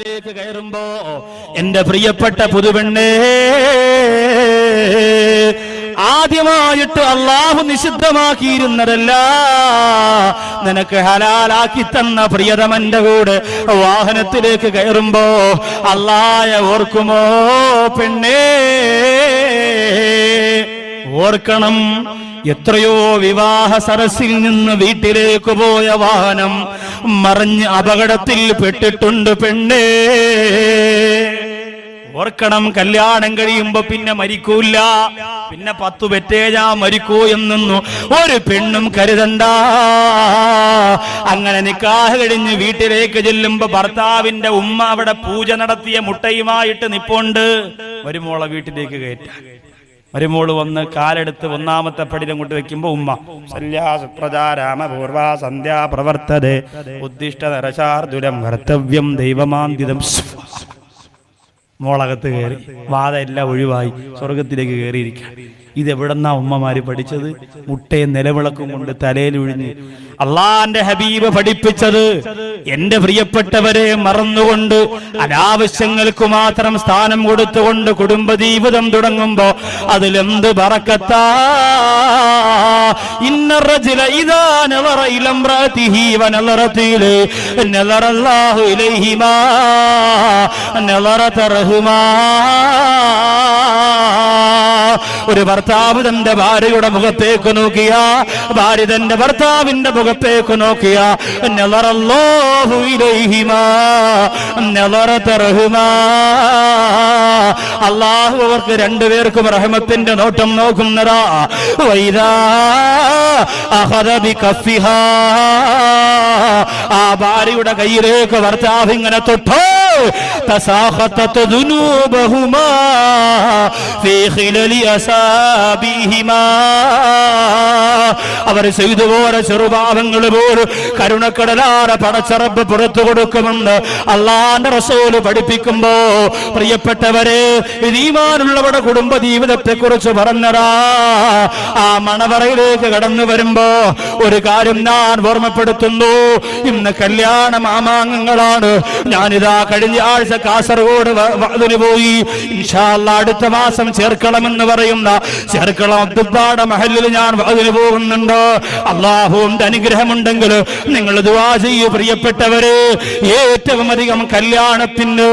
വാഹനത്തിലേക്ക് കയറുമ്പോ എന്റെ പ്രിയപ്പെട്ട പുതുപെണ്ണേ ആദ്യമായിട്ട് അള്ളാഹു നിഷിദ്ധമാക്കിയിരുന്നതല്ല. നിനക്ക് ഹലാലാക്കി തന്ന പ്രിയതമന്റെ കൂടെ വാഹനത്തിലേക്ക് കയറുമ്പോ അള്ളായ ഓർക്കുമോ പെണ്ണേ? ഓർക്കണം എത്രയോ വിവാഹ സരസിൽ നിന്ന് വീട്ടിലേക്ക് പോയ വാഹനം മറിഞ്ഞ് അപകടത്തിൽ പെട്ടിട്ടുണ്ട് പെണ്ണേ. ഓർക്കണം കല്യാണം കഴിയുമ്പോ പിന്നെ മരിക്കൂല്ല പിന്നെ പത്തു പെറ്റേ ഞാൻ മരിക്കൂ എന്നൊന്നു. ഒരു പെണ്ണും കരുതണ്ട. അങ്ങനെ നിക്കാഹ് കഴിഞ്ഞ് വീട്ടിലേക്ക് ചെല്ലുമ്പോ ഭർത്താവിന്റെ ഉമ്മ അവിടെ പൂജ നടത്തിയ മുട്ടയുമായിട്ട് നിപ്പുണ്ട്. വരുമോളെ വീട്ടിലേക്ക് കയറ്റാൻ. മരുമോൾ വന്ന് കാലെടുത്ത് ഒന്നാമത്തെ പടിയിലും കൊണ്ട് വെക്കുമ്പോ ഉമ്മ സല്യാ സുപ്രജാ രാമപൂർവ സന്ധ്യാ പ്രവർത്തതേ ഉദ്ദിഷ്ട നരശാർദുരം കർത്തവ്യം ദൈവമാന്തിതം മോളകത്ത് കയറി വാദ എല്ലാം ഒഴിവായി സ്വർഗത്തിലേക്ക് കയറിയിരിക്കുക ഇതെവിടെന്നാ ഉമ്മമാര് പഠിച്ചത്? മുട്ടയെ നിലവിളക്കും കൊണ്ട് തലയിൽ ഒഴിഞ്ഞ് അള്ളാന്റെ ഹബീബ് പഠിപ്പിച്ചത് എന്റെ പ്രിയപ്പെട്ടവരെ മറന്നുകൊണ്ട് അനാവശ്യങ്ങൾക്ക് മാത്രം സ്ഥാനം കൊടുത്തുകൊണ്ട് കുടുംബ കുടുംബജീവിതം തുടങ്ങുമ്പോ അതിലെന്ത് പറക്കത്താ ഒരു ഭർത്താവ് തന്റെ ഭാര്യയുടെ മുഖത്തേക്ക് നോക്കിയ ഭാര്യ തന്റെ ഭർത്താവിന്റെ മുഖത്തേക്ക് നോക്കിയ അള്ളാഹു അവർക്ക് രണ്ടുപേർക്കും റഹ്മത്തിന്റെ നോട്ടം നോക്കുന്നതാ. വൈദാ ആ ഭാര്യയുടെ കയ്യിലേക്ക് ഭർത്താവ് ഇങ്ങനെ തൊട്ടോ ഖിലലി അസാബിഹിമാ അവർ ചെയ്തു പോലെ ചെറുപാവങ്ങൾ പോലും കരുണക്കടലാറ പടച്ചറപ്പ് പുറത്തു കൊടുക്കുമെന്ന് അള്ളാന്റെ റസോൽ പഠിപ്പിക്കുമ്പോ പ്രിയപ്പെട്ടവരെ നീമാനുള്ളവരുടെ കുടുംബ ജീവിതത്തെ കുറിച്ച് പറഞ്ഞതാ. ആ മണവറയിലേക്ക് കടന്നു വരുമ്പോ ഒരു കാര്യം ഞാൻ ഓർമ്മപ്പെടുത്തുന്നു. ഇന്ന് കല്യാണ മാമാങ്കങ്ങളാണ്. ഞാനിതാ കഴിഞ്ഞ ആഴ്ച കാസർഗോഡ് അതിന് പോയി. ഇൻഷാല്ല അടുത്ത മാസം ചേർക്കണമെന്ന് പറയുന്ന ചേർക്കളം അബ്ദുബാട മഹലിൽ ഞാൻ അതിന് പോകുന്നുണ്ട്. അള്ളാഹുവിന്റെ അനുഗ്രഹമുണ്ടെങ്കിൽ നിങ്ങൾ ദുവാ ചെയ്യൂ പ്രിയപ്പെട്ടവര്. ഏറ്റവും അധികം കല്യാണത്തിന്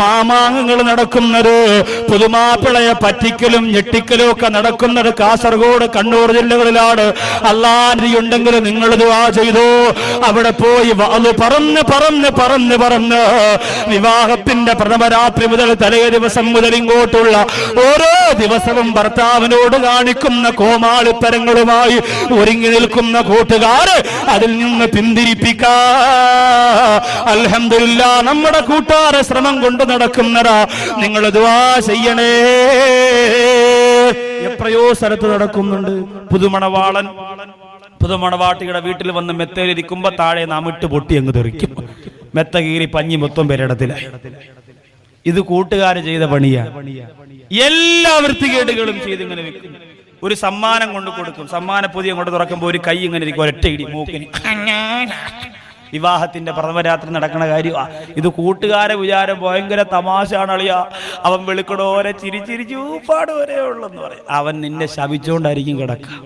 മാമാങ്കങ്ങൾ നടക്കുന്നത് പുതുമാപ്പിളയെ പറ്റിക്കലും ഞെട്ടിക്കലും ഒക്കെ നടക്കുന്നത് കാസർഗോഡ് കണ്ണൂർ ജില്ലകളിലാണ്. അള്ളാഹിയുണ്ടെങ്കിൽ നിങ്ങൾ ദുവാ ചെയ്തു. അവിടെ പോയി അത് പറന്ന് പറന്ന് പറന്ന് പറന്ന് വിവാഹത്തിന്റെ പ്രഥമരാത്രി മുതൽ തലേ ദിവസം മുതൽ ഇങ്ങോട്ടുള്ള ഓരോ ദിവസവും ഭർത്താവിനോട് കാണിക്കുന്ന കോമാളിത്തരങ്ങളുമായി ഒരുങ്ങി നിൽക്കുന്ന കൂട്ടുകാര് അതിൽ നിന്ന് പിന്തിരിപ്പിക്കാ. അലഹമില്ല നമ്മുടെ കൂട്ടാരെ ശ്രമം കൊണ്ട് നടക്കുന്നതാ. നിങ്ങൾ ദുവാ ചെയ്യണേ. എത്രയോ സ്ഥലത്ത് നടക്കുന്നുണ്ട്. പുതുമണവാളൻ പുതുമണവാട്ടിയുടെ വീട്ടിൽ വന്ന് മെത്തയിലിരിക്കുമ്പോ താഴെ നാം ഇട്ട് പൊട്ടി അങ്ങ് തെറിക്കും. മെത്ത കീറി പഞ്ഞി മൊത്തം പേരിടത്തിലായി. ഇത് കൂട്ടുകാർ ചെയ്ത പണിയാ. എല്ലാ വൃത്തികേടുകളും ചെയ്ത് ഇങ്ങനെ വെക്കും ഒരു സമ്മാനം കൊണ്ട് കൊടുക്കും. സമ്മാന പൊതി അങ്ങോട്ട് തുറക്കുമ്പോൾ ഒരു കൈ ഇങ്ങനെ ഇരിക്കും ഒരൊറ്റ ഇടി. മൂക്കിന്. വിവാഹത്തിന്റെ പ്രഥമരാത്രി നടക്കണ കാര്യമാ. ഇത് കൂട്ടുകാരെ വിചാരം ഭയങ്കര തമാശയാണ് അളിയ. അവൻ വെളുക്കടോരെ ചിരിച്ചിരിച്ചു പാടുവരെ ഉള്ളെന്ന് പറയും. അവൻ നിന്നെ ശപിച്ചുകൊണ്ടായിരിക്കും കിടക്കുക